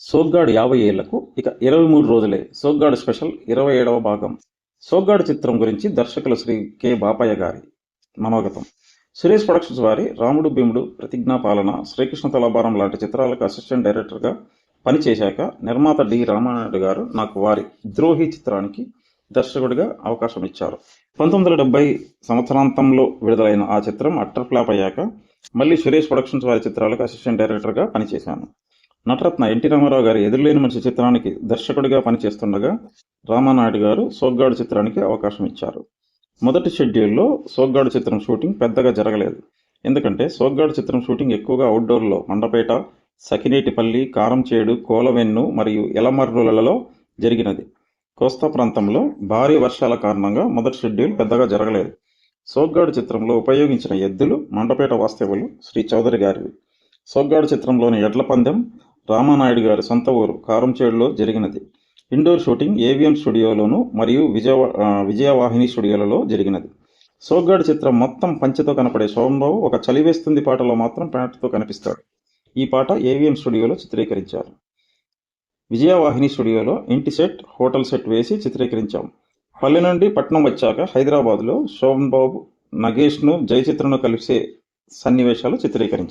సోగ్గాడు యాభై ఏళ్ళకు ఇక ఇరవై మూడు రోజులే. సోగ్గాడు స్పెషల్ ఇరవై ఏడవ భాగం. సోగ్గాడు చిత్రం గురించి దర్శకులు శ్రీ కె. బాపయ్య గారి మనోగతం. సురేష్ ప్రొడక్షన్స్ వారి రాముడు భీముడు ప్రతిజ్ఞా పాలన శ్రీకృష్ణ తులాభారం లాంటి చిత్రాలకు అసిస్టెంట్ డైరెక్టర్గా పనిచేశాక నిర్మాత డి. రామానాయుడు గారు నాకు వారి ద్రోహి చిత్రానికి దర్శకుడిగా అవకాశం ఇచ్చారు. పంతొమ్మిది వందల డెబ్బై సంవత్సరాంతంలో విడుదలైన ఆ చిత్రం అట్టర్ ఫ్లాప్ అయ్యాక మళ్ళీ సురేష్ ప్రొడక్షన్స్ వారి చిత్రాలకు అసిస్టెంట్ డైరెక్టర్గా పనిచేశాను. నటరత్న ఎన్టీ రామారావు గారి ఎదురులేని మనిషి చిత్రానికి దర్శకుడిగా పనిచేస్తుండగా రామానాయుడు గారు సోగ్గాడు చిత్రానికి అవకాశం ఇచ్చారు. మొదటి షెడ్యూల్లో సోగ్గాడు చిత్రం షూటింగ్ పెద్దగా జరగలేదు. ఎందుకంటే సోగ్గాడు చిత్రం షూటింగ్ ఎక్కువగా అవుట్డోర్లో మండపేట సకినేటిపల్లి కారంచేడు కోలవెన్ను మరియు ఎలమర్రులలో జరిగినది. కోస్తా ప్రాంతంలో భారీ వర్షాల కారణంగా మొదటి షెడ్యూల్ పెద్దగా జరగలేదు. సోగ్గాడు చిత్రంలో ఉపయోగించిన ఎద్దులు మండపేట వాస్తవులు శ్రీ చౌదరి గారివి. సోగ్గాడు చిత్రంలోని ఎడ్ల పందెం రామానాయుడు గారి సొంత ఊరు కారంచేడులో జరిగినది. ఇండోర్ షూటింగ్ ఏవిఎం స్టూడియోలోను మరియు విజయ విజయవాహిని స్టూడియోలలో జరిగినది. సోగ్గాడు చిత్రం మొత్తం పంచతో కనపడే శోభంబాబు ఒక చలివేస్తుంది పాటలో మాత్రం ప్యాంటుతో కనిపిస్తాడు. ఈ పాట ఏవిఎం స్టూడియోలో చిత్రీకరించారు. విజయవాహిని స్టూడియోలో ఇంటి సెట్ హోటల్ సెట్ వేసి చిత్రీకరించాం. పల్లె నుండి పట్నం వచ్చాక హైదరాబాద్లో శోభన్ బాబు నగేష్ను జయచిత్రను కలిసే సన్నివేశాలు చిత్రీకరించాం